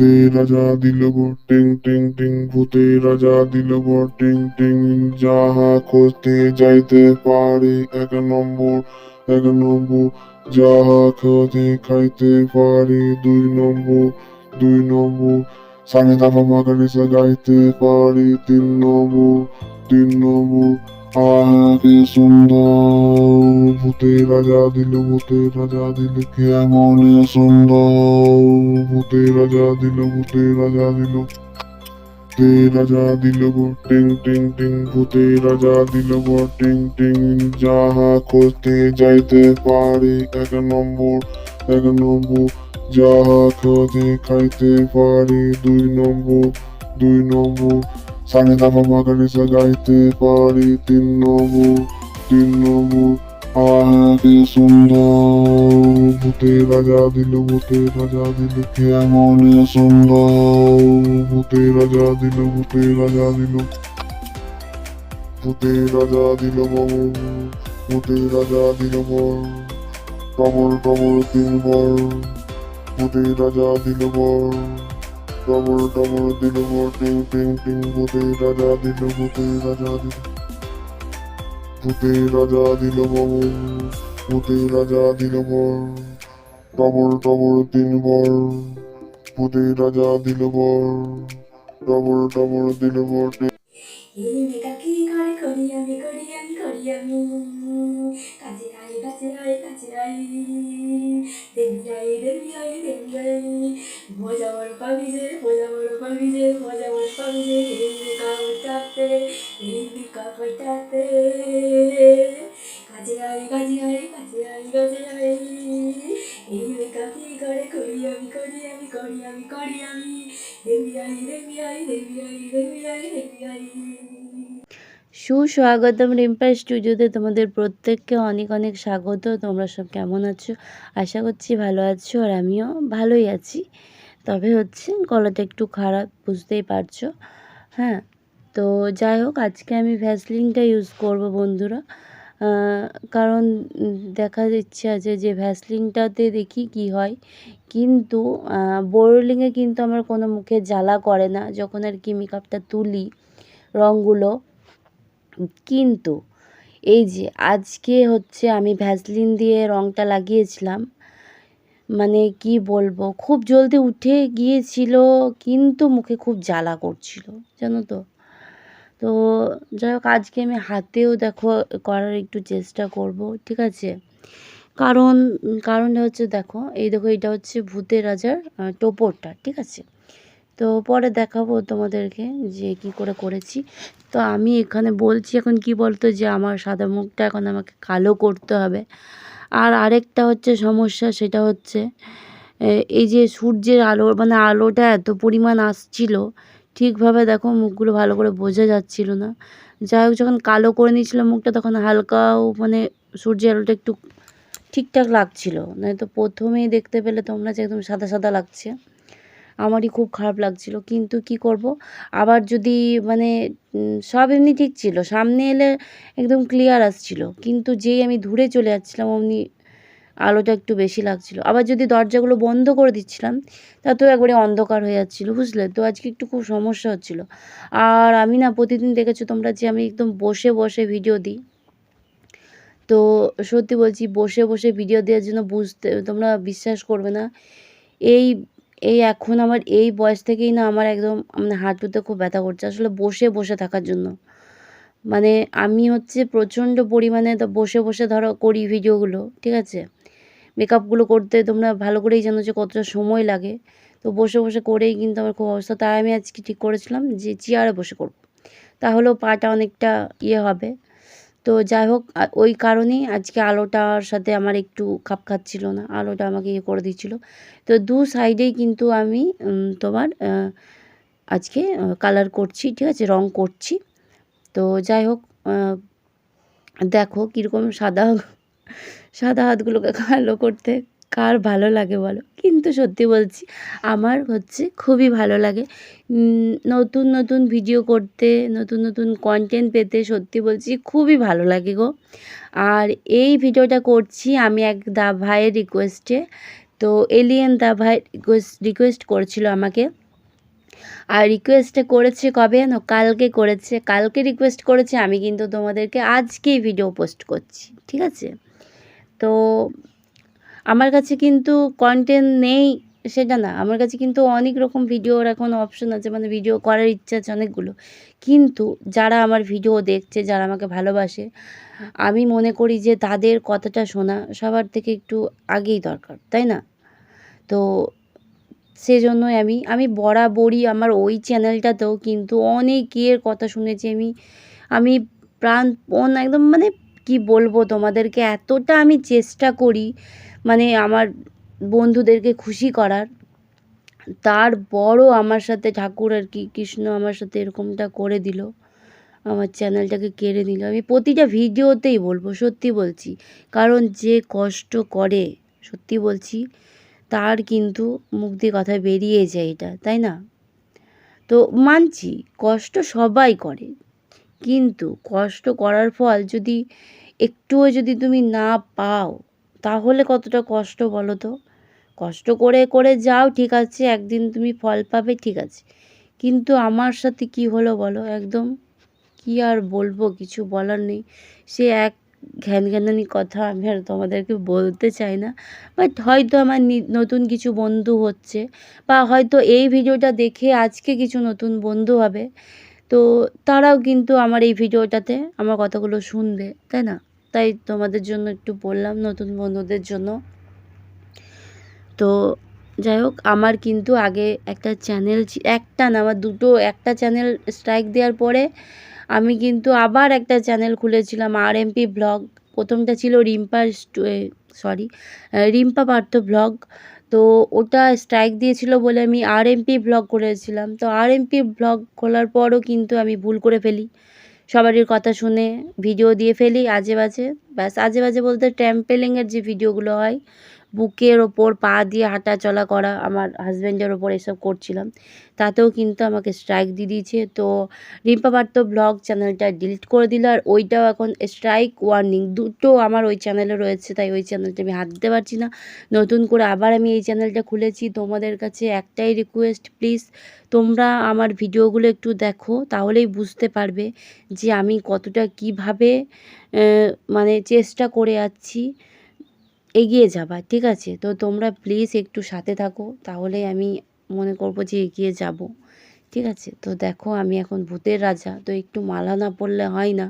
ভূতে রাজা দিল গো টিং টিং টিং, ভূতে রাজা দিল গো টিং টিং, যাহা খুঁজতে যাইতে পারি, এক নম্বর এক নম্বর, যাহা খেতে খাইতে পারি, দুই নম্বর দুই নম্বর, সামনে দাফা মাগারে গাইতে পারি, তিন নম্বর তিন নম্বর আহাকে সুন্দর ভূতে রাজা দিল, ভূতে রাজা দিল, কেমন সুন্দর ভূতে রাজা দিল, ভূতে রাজা দিল। ভূতে রাজা দিল গো, টিং টিং টিং, ভূতে রাজা দিল গো, টিং টিং, যাহা খুঁজতে যাইতে পারি এক নম্বর এক নম্বর, যাহা খেতে খাইতে পারি দুই নম্বর দুই নম্বর মাগারে গাইতে পারি তিন নম্বর তিন নম্বর আহাকে সুন্দর ভূতে রাজা দিল ভূতে রাজা দিল কেমন সুন্দর ভূতে রাজা দিল ভূতে রাজা দিল ভূতে রাজা দিল বল ভূতে রাজা দিল বল টবল টবল তিন বল ভূতে রাজা দিল বল টবল টবল দিল টিং টিং টিং ভূতে রাজা দিল ভূতে রাজা দিল ভূতে রাজা দিল বল ভূতে রাজা দিল বল টবল টবল তিন বল ভূতে রাজা দিল বল টবল টবল দিল আমি কাজে আই কাজে আই কাজে আই দেবী আই দেবী আই দেবী আই মজা বড় পাবি যে সুস্বাগতম রিম্পা স্টুডিওতে তোমাদের প্রত্যেককে অনেক অনেক স্বাগত। তোমরা সব কেমন আছো? আশা করছি ভালো আছো আর আমিও ভালোই আছি। তবে হচ্ছে গলাটা একটু খারাপ বুঝতেই পারছ। হ্যাঁ তো যাই হোক আজকে আমি ভ্যাসলিনটা ইউজ করব বন্ধুরা। কারণ উম, দেখার ইচ্ছে আছে যে ভ্যাসলিনটাতে দেখি কি হয়। কিন্তু বোরলিংয়ে কিন্তু আমার কোনো মুখে জ্বালা করে না যখন আর কি মেকআপটা তুলি রঙগুলো। কিন্তু এই যে আজকে হচ্ছে আমি ভ্যাসলিন দিয়ে রঙটা লাগিয়েছিলাম। মানে কি বলব, খুব জলদি উঠে গিয়েছিল, কিন্তু মুখে খুব জ্বালা করছিল, জানো তো? তো যাই হোক, আজকে আমি হাতেও দেখো, করার একটু চেষ্টা করব, ঠিক আছে? কারণ, কারণটা হচ্ছে দেখো, এই দেখো, এটা হচ্ছে ভূতের রাজার টোপরটা, ঠিক আছে? তো পরে দেখাবো তোমাদেরকে যে কি করে করেছি। তো আমি এখানে বলছি এখন কি বলতো, যে আমার সাদা মুখটা এখন আমাকে কালো করতে হবে। আর আরেকটা হচ্ছে সমস্যা, সেটা হচ্ছে এই যে সূর্যের আলো মানে আলোটা এত পরিমাণ আসছিল, ঠিকভাবে দেখো মুখগুলো ভালো করে বোঝা যাচ্ছিল না। যাই হোক, যখন কালো করে নিয়েছিলাম মুখটা, তখন হালকাও মানে সূর্যের আলোটা একটু ঠিকঠাক লাগছিল। নয়তো প্রথমেই দেখতে পেলে তোমরা যে একদম সাদা সাদা লাগছে। আমারই খুব খারাপ লাগছিল। কিন্তু কি করব? আবার যদি মানে সব এমনি ঠিক ছিল। সামনে এলে একদম ক্লিয়ার আসছিল। কিন্তু যেই আমি দূরে চলে যাচ্ছিলাম, অমনি আলোটা একটু বেশি লাগছিল। আবার যদি দরজাগুলো বন্ধ করে দিচ্ছিলাম, তাতেও একবারে অন্ধকার হয়ে যাচ্ছিল, বুঝলে? তো আজকে একটু খুব সমস্যা হচ্ছিল। আর আমি না, প্রতিদিন দেখেছ তোমরা যে আমি একদম বসে বসে ভিডিও দিই। তো সত্যি বলছি, বসে বসে ভিডিও দেওয়ার জন্য বুঝতে, তোমরা বিশ্বাস করবে না। এই এই এখন আমার এই বয়স থেকেই না আমার একদম মানে হাঁটুতে খুব ব্যথা করছে। আসলে বসে বসে থাকার জন্য। মানে আমি হচ্ছে প্রচণ্ড পরিমাণে তো বসে বসে ধরো করি ভিডিওগুলো, ঠিক আছে? মেকআপগুলো করতে তোমরা ভালো করেই জানো যে কতটা সময় লাগে। তো বসে বসে করেই কিন্তু আমার খুব অবস্থা। তাই আমি আজকে ঠিক করেছিলাম যে চেয়ারে বসে করব। তাহলেও পাটা অনেকটা ইয়ে হবে। তো যাই হোক ওই কারণেই আজকে আলোটার সাথে আমার একটু খাপ খাচ্ছিল না, আলোটা আমাকে ইয়ে করে দিচ্ছিল। তো দু সাইডেই কিন্তু আমি তোমার আজকে কালার করছি, ঠিক আছে, রং করছি। তো যাই হোক দেখো কীরকম সাদা সাদা হাতগুলোকে কালো করতে কার ভালো লাগে বলো? কিন্তু সত্যি বলছি, আমার হচ্ছে খুবই ভালো লাগে। নতুন নতুন ভিডিও করতে, নতুন নতুন কন্টেন্ট পেতে সত্যি বলছি খুবই ভালো লাগে গো। আর এই ভিডিওটা করছি আমি এক দা ভাইয়ের রিকোয়েস্টে তো এলিয়েন দা ভাই রিকোয়েস্ট রিকোয়েস্ট করেছিল আমাকে। আর রিকোয়েস্টটা করেছে কবে জানো কালকে করেছে। কালকে রিকোয়েস্ট করেছে, আমি কিন্তু তোমাদেরকে আজকেই ভিডিও পোস্ট করছি। ঠিক আছে? তো আমার কাছে কিন্তু কন্টেন্ট নেই সেটা না। আমার কাছে কিন্তু অনেক রকম ভিডিওর এখন অপশন আছে মানে ভিডিও করার ইচ্ছা আছে অনেকগুলো। কিন্তু যারা আমার ভিডিও দেখছে, যারা আমাকে ভালোবাসে, আমি মনে করি যে তাদের কথাটা শোনা সবার থেকে একটু আগেই দরকার, তাই না? তো সেজন্যই আমি আমি বরাবরই আমার ওই চ্যানেলটাতেও কিন্তু অনেকের কথা শুনেছি আমি। আমি প্রাণপণ একদম মানে কি বলব তোমাদেরকে, এতটা আমি চেষ্টা করি মানে আমার বন্ধুদেরকে খুশি করার। তারপরও আমার সাথে ঠাকুর আর কি, কৃষ্ণ আমার সাথে এরকমটা করে দিল। আমার চ্যানেলটাকে কেড়ে নিল। আমি প্রতিটা ভিডিওতেই বলব, সত্যি বলছি। কারণ যে কষ্ট করে, সত্যি বলছি, তার কিন্তু দিয়ে কথা বেরিয়ে যায় এটা, তাই না? তো মানছি, কষ্ট সবাই করে। কিন্তু কষ্ট করার ফল যদি একটুও যদি তুমি না পাও তাহলে কতটা কষ্ট বলো তো? কষ্ট করে করে যাও, ঠিক আছে, একদিন তুমি ফল পাবে, ঠিক আছে। কিন্তু আমার সাথে কি হলো বলো? একদম কি আর বলব, কিছু বলার নেই। সে এক ঘ্যান ঘ্যানানি কথা আমি আর তোমাদেরকে বলতে চাই না। বাট হয়তো আমার নতুন কিছু বন্ধু হচ্ছে, বা হয়তো এই ভিডিওটা দেখে আজকে কিছু নতুন বন্ধু হবে। তো তারাও কিন্তু আমার এই ভিডিওটাতে আমার কথাগুলো শুনবে, তাই না? তাই তোমাদের জন্য একটু বললাম, নতুন বন্ধুদের জন্য। তো যাই হোক, আমার কিন্তু আগে একটা চ্যানেল একটা না, আমার দুটো, একটা চ্যানেল স্ট্রাইক দেওয়ার পরে আমি কিন্তু আবার একটা চ্যানেল খুলেছিলাম আর এমপি ব্লগ প্রথমটা ছিল রিম্পা সরি রিম্পা পার্থ ব্লগ তো ওটা স্ট্রাইক দিয়েছিল বলে আমি আর এমপি ব্লগ করেছিলাম। তো আর এমপি ব্লগ খোলার পরও কিন্তু আমি ভুল করে ফেলি। সবারই কথা শুনে ভিডিও দিয়ে ফেলি আজে বাজে ব্যাস আজে বাজে বলতে ট্যাম্পেলিংয়ের যে ভিডিওগুলো হয় বুকের ওপর পা দিয়ে হাঁটা চলা করা, আমার হাজব্যান্ডের ওপর এসব করছিলাম। তাতেও কিন্তু আমাকে স্ট্রাইক দিয়ে দিয়েছে। তো রিম্পা পার্থ ব্লগ চ্যানেলটা ডিলিট করে দিল আর ওইটাও এখন স্ট্রাইক ওয়ার্নিং দুটো আমার ওই চ্যানেলে রয়েছে, তাই ওই চ্যানেলটা আমি হাত দিতে পারছি না। নতুন করে আবার আমি এই চ্যানেলটা খুলেছি। তোমাদের কাছে একটাই রিকোয়েস্ট প্লিজ তোমরা আমার ভিডিওগুলো একটু দেখো, তাহলেই বুঝতে পারবে যে আমি কতটা কীভাবে মানে চেষ্টা করে যাচ্ছি এগিয়ে যাবার ঠিক আছে? তো তোমরা প্লিজ একটু সাথে থাকো, তাহলে আমি মনে করব যে এগিয়ে যাব, ঠিক আছে? তো দেখো, আমি এখন ভূতের রাজা, তো একটু মালা না পড়লে হয় না।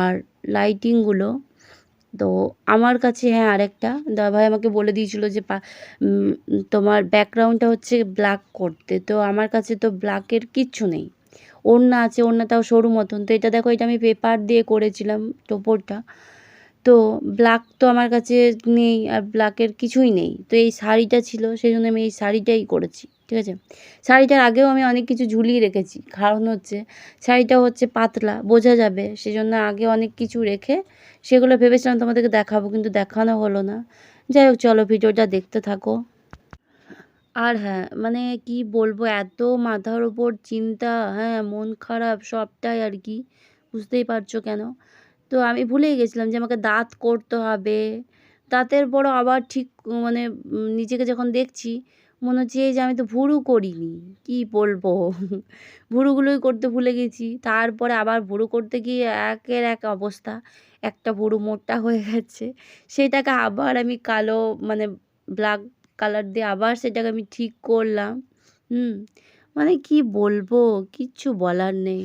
আর লাইটিংগুলো তো আমার কাছে হ্যাঁ আরেকটা। দাদাভাই আমাকে বলে দিয়েছিল যে তোমার ব্যাকগ্রাউন্ডটা হচ্ছে ব্ল্যাক করতে। তো আমার কাছে তো ব্ল্যাকের কিচ্ছু নেই। ওড়না আছে, ওড়নাটাও সরু মতন। তো এটা দেখো, এটা আমি পেপার দিয়ে করেছিলাম টোপরটা। তো ব্ল্যাক তো আমার কাছে নেই আর ব্ল্যাকের কিছুই নেই। তো এই শাড়িটা ছিল সেই জন্য আমি এই শাড়িটাই করেছি, ঠিক আছে? শাড়িটার আগেও আমি অনেক কিছু ঝুলিয়ে রেখেছি। কারণ হচ্ছে, শাড়িটা হচ্ছে পাতলা, বোঝা যাবে সেই জন্য আগে অনেক কিছু রেখে সেগুলো ভেবেছিলাম তোমাদেরকে দেখাবো, কিন্তু দেখানো হলো না। যাই হোক, চলো ভিডিওটা দেখতে থাকো। আর হ্যাঁ মানে কি বলব, এত মাথার ওপর চিন্তা হ্যাঁ মন খারাপ সবটাই আর কি, বুঝতেই পারছ কেন? তো আমি ভুলেই গেছিলাম যে আমাকে দাঁত করতে হবে। দাঁতের পরও আবার ঠিক মানে নিজেকে যখন দেখছি, মনে হচ্ছে এই যে আমি তো ভুরু করিনি, কি বলব? ভুরুগুলোই করতে ভুলে গেছি। তারপরে আবার ভুরু করতে গিয়ে একের এক অবস্থা, একটা ভুরু মোটা হয়ে গেছে। সেটাকে আবার আমি কালো মানে ব্ল্যাক কালার দিয়ে আবার সেটাকে আমি ঠিক করলাম। হুম মানে কি বলব? কিচ্ছু বলার নেই।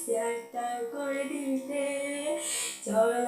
শেয়ারটা করে দিতে চল